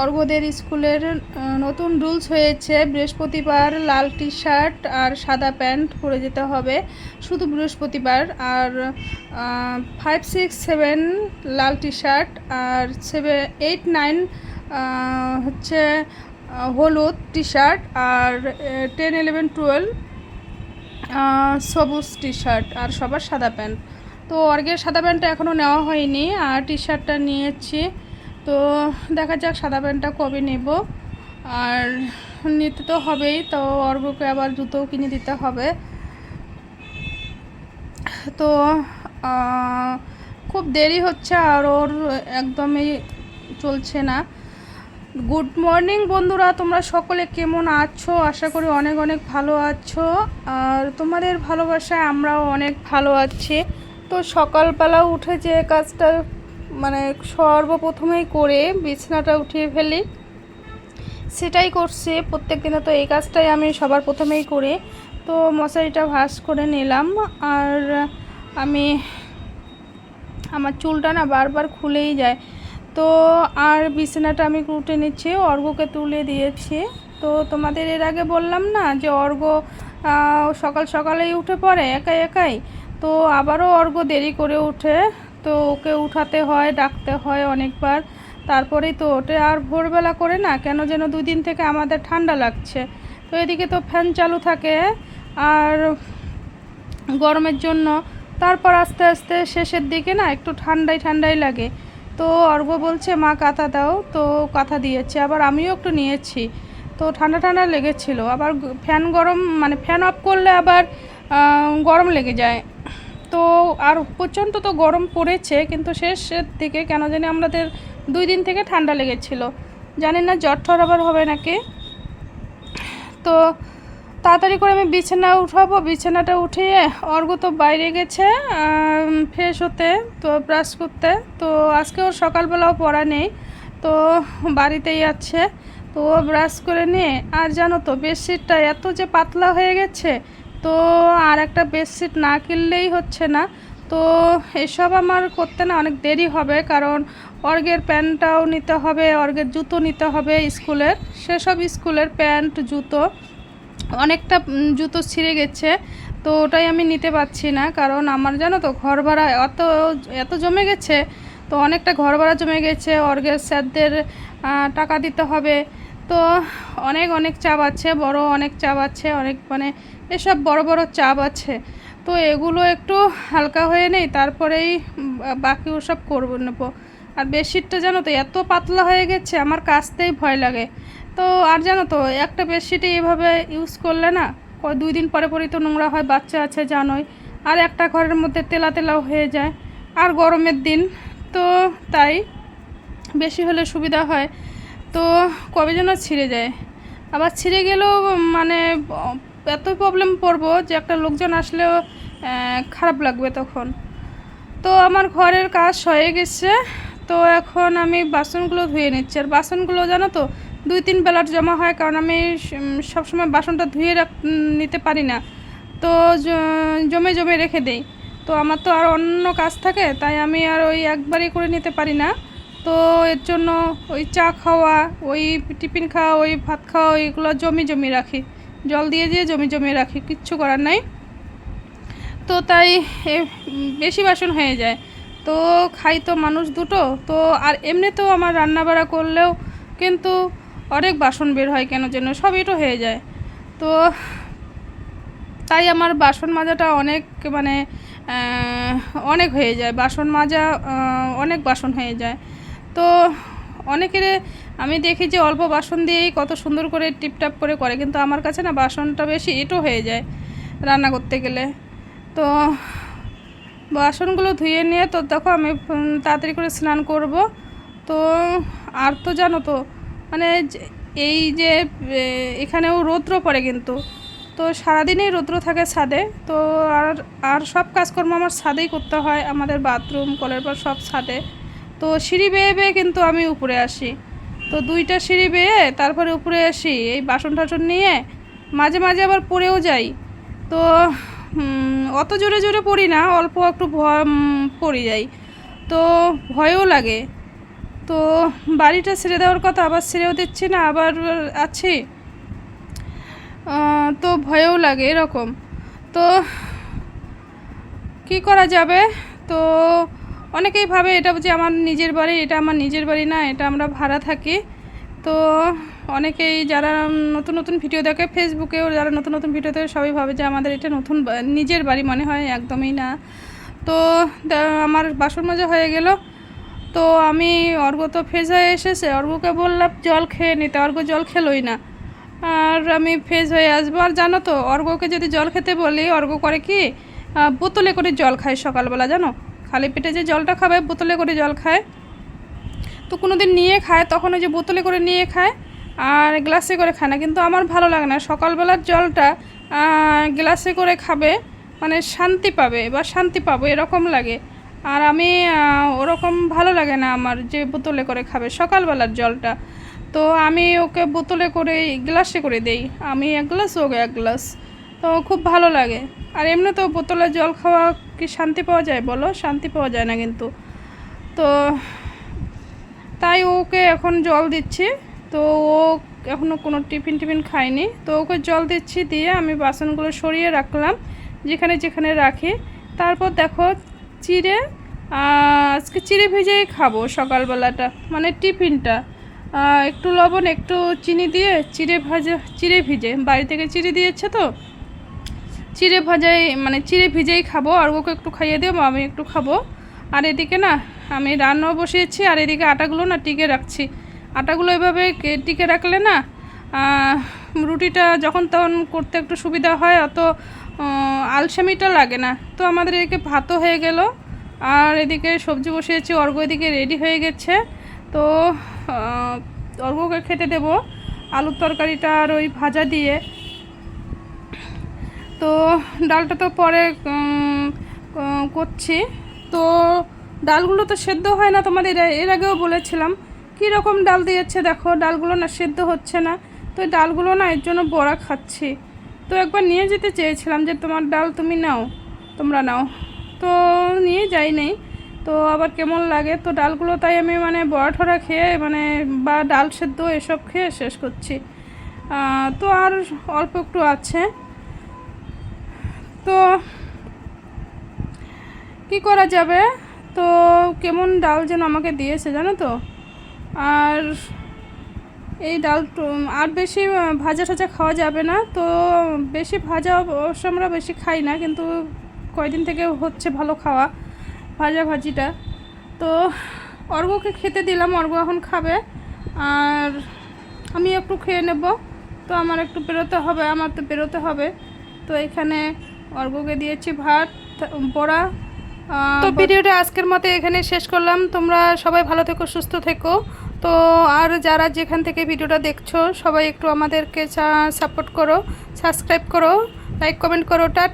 অর্ঘদের স্কুলের নতুন রুলস হয়েছে, বৃহস্পতিবার লাল টি শার্ট আর সাদা প্যান্ট পরে যেতে হবে, শুধু বৃহস্পতিবার, আর ফাইভ সিক্স সেভেন লাল টি শার্ট আর সেভেন এইট নাইন হচ্ছে হলুদ টি শার্ট আর টেন ইলেভেন টুয়েলভ সবুজ টি শার্ট আর সবার সাদা প্যান্ট। তো অর্গের সাদা প্যান্টটা এখনও নেওয়া হয়নি, আর টি শার্টটা নিয়েছি। তো দেখা যাক সাদা প্যান্টটা কবে নেব। আর নিতে তো হবেই, তো অর্বকে আবার জুতোও কিনে দিতে হবে। তো খুব দেরি হচ্ছে আর ওর একদমই চলছে না। গুড মর্নিং বন্ধুরা, তোমরা সকলে কেমন আছো? আশা করি অনেক অনেক ভালো আছো। আর তোমাদের ভালোবাসায় আমরাও অনেক ভালো আছি। তো সকালবেলা উঠে যে কাজটা মানে সর্বপ্রথমেই করে বিছানাটা উঠিয়ে ফেলি। সেটাই করছি, প্রত্যেক দিনে তো এই কাজটাই আমি সবার প্রথমেই করে। তো মশারিটা ভাঁজ করে নিলাম আর আমি, আমার চুলটা না বারবার খুলেই যায়। তো আর বিছানাটা আমি উঠে নিচ্ছি অর্ঘকে তুলে দিয়েছি। তো তোমাদের এর আগে বললাম না যে অর্ঘ সকাল সকালেই উঠে পড়ে, একাই একাই? তো আবারও অর্ঘ দেরি করে উঠে তো ওকে উঠাতে হয়, ডাকতে হয় অনেকবার। তারপরেই তো ওটা আর ভোরবেলা করে না, কেন যেন দুই দিন থেকে আমাদের ঠান্ডা লাগছে। তো এদিকে তো ফ্যান চালু থাকে, আর গরমের জন্য। তারপর আস্তে আস্তে শেষের দিকে না একটু ঠান্ডাই ঠান্ডাই লাগে। তো অর্ঘ বলছে, মা, কাঁথা দাও। তো কাঁথা দিয়েছে। আবার আমিও একটু নিয়েছি। তো ঠান্ডা ঠান্ডা লেগেছিল। আবার ফ্যান গরম মানে ফ্যান অফ করলে আবার গরম লেগে যায়। তো আর প্রচণ্ড তো গরম পড়েছে, কিন্তু শেষের দিকে কেন জানি আমাদের দুই দিন থেকে ঠান্ডা লেগেছিল। জানি না জ্বর ঠর আবার হবে নাকি। তো তাড়াতাড়ি করে আমি বিছানা উঠাবো। বিছানাটা উঠিয়ে অর্ঘ তো বাইরে গেছে ফ্রেশ হতে, তো ব্রাশ করতে। তো আজকে ওর সকালবেলাও পড়া নেই, তো বাড়িতেই আছে। তো ও ব্রাশ করে নিয়ে, আর জানো তো, বেডশিটটা এত যে পাতলা হয়ে গেছে তো আর একটা বেডশিট না কিনলেই হচ্ছে না। তো এসব আমার করতে না অনেক দেরি হবে কারণ অর্গের প্যান্টটাও নিতে হবে, অর্গের জুতো নিতে হবে স্কুলের। সেসব স্কুলের প্যান্ট, জুতো অনেকটা জুতো ছিঁড়ে গেছে। তো ওটাই আমি নিতে পারছি না কারণ আমার জানো তো ঘর ভাড়া এত এত জমে গেছে, তো অনেকটা ঘর ভাড়া জমে গেছে, অর্গের স্যারদের টাকা দিতে হবে। তো অনেক অনেক চাপ আছে, বড় অনেক চাপ আছে, অনেক মানে এসব বড় বড় চাপ আছে। তো এগুলো একটু হালকা হয়ে নেই, তারপরেই বাকি ওসব করব নেব। আর বেডশিটটা জানো তো, এত পাতলা হয়ে গেছে, আমার কাচতেই ভয় লাগে। তো আর জানো তো, একটা বেডশিটে এভাবে ইউজ করলে না দুই দিন পরে পরেই তো নোংরা হয়, বাচ্চা আছে জানোই। আর একটা ঘরের মধ্যে তেলা তেলাও হয়ে যায়। আর গরমের দিন, তো তাই বেশি হলে সুবিধা হয়। তো কবে যেন ছিঁড়ে যায়। আবার ছিঁড়ে গেলেও মানে এত প্রবলেম পড়ব যে একটা লোকজন আসলেও খারাপ লাগবে তখন। তো আমার ঘরের কাজ হয়ে গেছে। তো এখন আমি বাসনগুলো ধুয়ে নিচ্ছি। আর বাসনগুলো জানো তো, দুই তিন বেলার জমা হয়, কারণ আমি সবসময় বাসনটা ধুয়ে রাখ, নিতে পারি না। তো জমে জমে রেখে দেই। তো আমার তো আর অন্য কাজ থাকে, তাই আমি আর ওই একবারই করে নিতে পারি না। তো এর জন্য ওই চা খাওয়া, ওই টিফিন খাওয়া, ওই ভাত খাওয়া, ওইগুলো জমি জমি রাখি। জল দিয়ে দিয়ে জমি জমিয়ে রাখি, কিচ্ছু করার নাই। তো তাই বেশি বাসন হয়ে যায়। তো খাই তো মানুষ দুটো, তো আর এমনিতেও আমার রান্না বাড়া করলেও কিন্তু অনেক বাসন বের হয় কেন যেন, সবই তো হয়ে যায়। তো তাই আমার বাসন মাজাটা অনেক মানে অনেক হয়ে যায়। বাসন মাজা অনেক বাসন হয়ে যায়। তো অনেকের আমি দেখি যে অল্প বাসন দিয়েই কত সুন্দর করে টিপটাপ করে করে, কিন্তু আমার কাছে না বাসনটা বেশি এঁটো হয়ে যায় রান্না করতে গেলে। তো বাসনগুলো ধুয়ে নিয়ে তো দেখো আমি তাড়াতাড়ি করে স্নান করব। তো আর তো জানো তো মানে এই যে এখানেও রৌদ্র পড়ে কিন্তু। তো সারাদিনেই রৌদ্র থাকে ছাদে, তো আর আর সব কাজকর্ম আমার ছাদেই করতে হয়। আমাদের বাথরুম, কলের পর সব ছাদে। তো সিঁড়ি বেয়ে বেয়ে কিন্তু আমি উপরে আসি। তো দুইটা সিঁড়ি বেয়ে তারপরে উপরে আসি, এই বাসন টাসন নিয়ে মাঝে মাঝে আবার পড়েও যাই। তো অত জোরে জোরে পড়ি না, অল্প একটু ভয় পড়ে যাই। তো ভয়ও লাগে। তো বাড়িটা ছেড়ে দেওয়ার কথা আবার ছেড়েও দিচ্ছি না, আবার আছি। তো ভয়ও লাগে এরকম। তো কি করা যাবে? তো অনেকেই ভাবে এটা যে আমার নিজের বাড়ি, এটা আমার নিজের বাড়ি না, এটা আমরা ভাড়া থাকি। তো অনেকেই যারা নতুন নতুন ভিডিও দেখে ফেসবুকেও যারা নতুন নতুন ভিডিও দেখে সবাই ভাবে যে আমাদের এটা নতুন নিজের বাড়ি মনে হয় একদমই না। তো আমার বাসন মাজা হয়ে গেল। তো আমি অর্ঘ তো ফেজ হয়ে এসেছে অর্ঘকে বললাম জল খেয়ে নিতে অর্ঘ জল খেলোই না। আর আমি ফেজ হয়ে আসব। আর জানো তো অর্ঘকে যদি জল খেতে বলি অর্ঘ করে কি বোতলে করে জল খায় সকালবেলা, জানো? খালি পেটে যে জলটা খাবে, বোতলে করে জল খায়। তো কোনো দিন নিয়ে খায়, তখন ওই যে বোতলে করে নিয়ে খায় আর গ্লাসে করে খায় না। কিন্তু আমার ভালো লাগে না। সকালবেলার জলটা গ্লাসে করে খাবে মানে শান্তি পাবে বা শান্তি পাবো, এরকম লাগে। আর আমি ওরকম ভালো লাগে না আমার যে বোতলে করে খাবে, সকালবেলার জলটা। তো আমি ওকে বোতলে করে, গ্লাসে করে দেই। আমি এক গ্লাস ওকে এক গ্লাস। তো খুব ভালো লাগে। আর এমনি তো বোতলে জল খাওয়া কি শান্তি পাওয়া যায়? বলো, শান্তি পাওয়া যায় না কিন্তু। তো তাই ওকে এখন জল দিচ্ছি। তো ও এখনও কোনো টিফিন টিফিন খায়নি। তো ওকে জল দিচ্ছি দিয়ে আমি বাসনগুলো সরিয়ে রাখলাম, যেখানে যেখানে রাখি। তারপর দেখো চিড়ে, আজকে চিড়ে ভেজেই খাব সকালবেলাটা মানে টিফিনটা। একটু লবণ, একটু চিনি দিয়ে চিড়ে ভাজা, চিড়ে ভিজে। বাড়ি থেকে চিড়ে দিয়েছে তো? চিড়ে ভাজাই মানে চিড়ে ভিজেই খাব, আর ওকে একটু খাইয়ে দেবো, আমি একটু খাব। আর এদিকে না, আমি রান্নাও বসিয়েছি, আর এদিকে আটাগুলো না টিকে রাখছি। আটাগুলো এভাবে টিকে রাখলে না রুটিটা যখন তখন করতে একটু সুবিধা হয়, অত আলসেমিটা লাগে না। তো আমাদের এদিকে ভাতও হয়ে গেল, আর এদিকে সবজি বসিয়েছি, অর্ঘ এদিকে রেডি হয়ে গেছে। তো অর্ঘকে খেতে দেবো, আলুর তরকারিটা আর ওই ভাজা দিয়ে। তো ডালটা তো পরে করছি। তো ডালগুলো তো সেদ্ধ হয় না তোমাদের, এর- আগেও বলেছিলাম। রকম ডাল দিয়েছে দেখো, ডালগুলো না সেদ্ধ হচ্ছে না। তো ডালগুলো না এর জন্য বড়া খাচ্ছি। তো একবার নিয়ে যেতে চেয়েছিলাম যে তোমার ডাল তুমি নাও, তোমরা নাও। তো নিয়ে যাই নেই। তো আবার কেমন লাগে? তো ডালগুলো তাই আমি মানে বড়া ঠরা খেয়ে মানে বা ডাল সেদ্ধ এসব খেয়ে শেষ করছি। তো আর অল্প একটু আছে। তো কি করা যাবে? তো কেমন ডাল যেন আমাকে দিয়েছে জানো তো? আর এই ডাল আর বেশি ভাজা টাজা খাওয়া যাবে না। তো বেশি ভাজা অবশ্য আমরা বেশি খাই না, কিন্তু কয়দিন থেকে হচ্ছে ভালো খাওয়া ভাজা ভাজিটা। তো অর্গকে খেতে দিলাম, অর্গ এখন খাবে। আর আমি একটু খেয়ে নেব। তো আমার একটু বেরোতে হবে, আমার তো বেরোতে হবে। তো এখানে অর্ঘকে দিয়েছি ভাত বড়া তো ভিডিওটা আজকের মতো এখানে শেষ করলাম। তোমরা সবাই ভালো থেকো সুস্থ থেকো। তো আর যারা যেখান থেকে ভিডিওটা দেখছ সবাই একটু আমাদেরকে সাপোর্ট করো সাবস্ক্রাইব করো লাইক কমেন্ট করো টা